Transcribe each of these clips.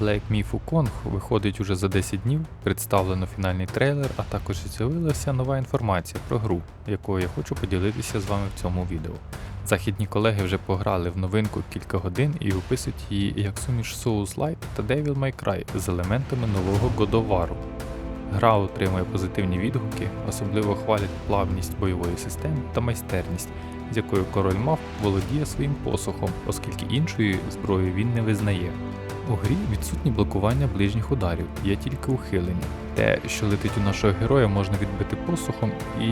Black Myth Wukong виходить уже за 10 днів, представлено фінальний трейлер, а також з'явилася нова інформація про гру, якою я хочу поділитися з вами в цьому відео. Західні колеги вже пограли в новинку кілька годин і описують її як суміш Souls-like та Devil May Cry з елементами нового War. Гра отримує позитивні відгуки, особливо хвалять плавність бойової системи та майстерність, з якою король мав володіє своїм посохом, оскільки іншої зброї він не визнає. У грі відсутні блокування ближніх ударів, є тільки ухилення. Те, що летить у нашого героя, можна відбити посухом, і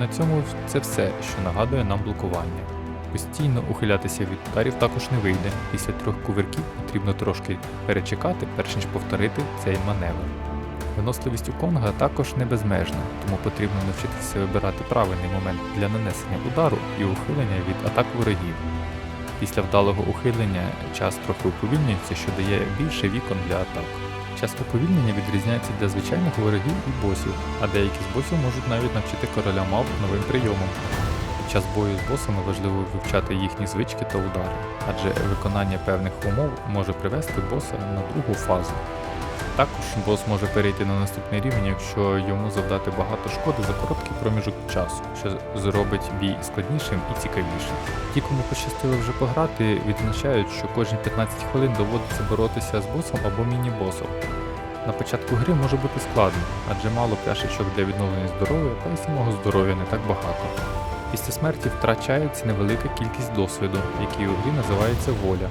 на цьому це все, що нагадує нам блокування. Постійно ухилятися від ударів також не вийде. Після трьох кувирків потрібно трошки перечекати, перш ніж повторити цей маневр. Виносливість у Конга також не безмежна, тому потрібно навчитися вибирати правильний момент для нанесення удару і ухилення від атак ворогів. Після вдалого ухилення час трохи уповільнюється, що дає більше вікон для атак. Час уповільнення відрізняється для звичайних ворогів і босів, а деякі з босів можуть навіть навчити короля мав новим прийомом. Під час бою з босами важливо вивчати їхні звички та удари, адже виконання певних умов може привести боса на другу фазу. Також бос може перейти на наступний рівень, якщо йому завдати багато шкоди за короткий проміжок часу, що зробить бій складнішим і цікавішим. Ті, кому пощастило вже пограти, відзначають, що кожні 15 хвилин доводиться боротися з босом або міні-босом. На початку гри може бути складно, адже мало пляшечок для відновлення здоров'я, та й самого здоров'я не так багато. Після смерті втрачається невелика кількість досвіду, який у грі називається воля.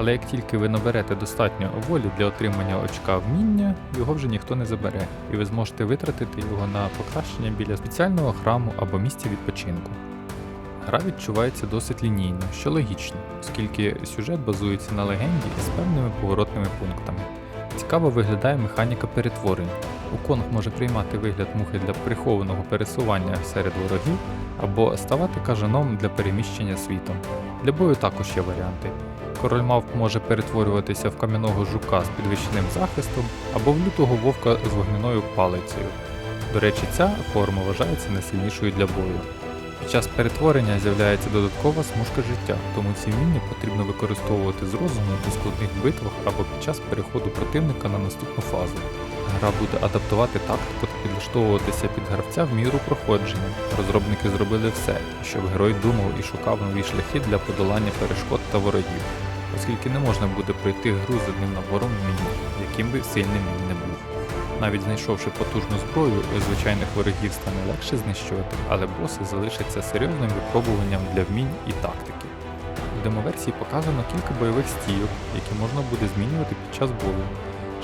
Але як тільки ви наберете достатньо волі для отримання очка вміння, його вже ніхто не забере, і ви зможете витратити його на покращення біля спеціального храму або місця відпочинку. Гра відчувається досить лінійно, що логічно, оскільки сюжет базується на легенді з певними поворотними пунктами. Цікаво виглядає механіка перетворень. Уконг може приймати вигляд мухи для прихованого пересування серед ворогів або ставати кажаном для переміщення світом. Для бою також є варіанти. Король мавп може перетворюватися в кам'яного жука з підвищеним захистом або в лютого вовка з вогняною палицею. До речі, ця форма вважається найсильнішою для бою. Під час перетворення з'являється додаткова смужка життя, тому ці вміння потрібно використовувати з розумом у складних битвах або під час переходу противника на наступну фазу. Гра буде адаптувати тактику та підлаштовуватися під гравця в міру проходження. Розробники зробили все, щоб герой думав і шукав нові шляхи для подолання перешкод та ворогів, оскільки не можна буде пройти гру з одним набором вмінь, яким би сильним він не був. Навіть знайшовши потужну зброю, звичайних ворогів стане легше знищувати, але боси залишаться серйозним випробуванням для вмінь і тактики. В демоверсії показано кілька бойових стійок, які можна буде змінювати під час бою,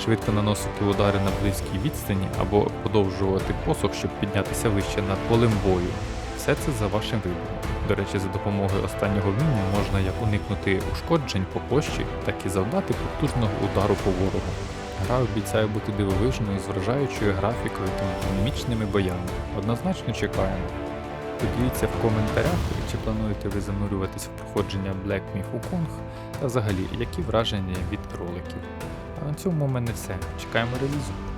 швидко наносити удари на близькій відстані або подовжувати посох, щоб піднятися вище над полем бою. Все це за вашим вибором. До речі, за допомогою останнього вміння можна як уникнути ушкоджень по площі, так і завдати потужного удару по ворогу. Гра обіцяє бути дивовижною з вражаючою графікою та динамічними боями. Однозначно чекаємо. Поділіться в коментарях, чи плануєте ви занурюватися в проходження Black Myth Wukong та взагалі які враження від роликів. А на цьому у мене все. Чекаємо релізу.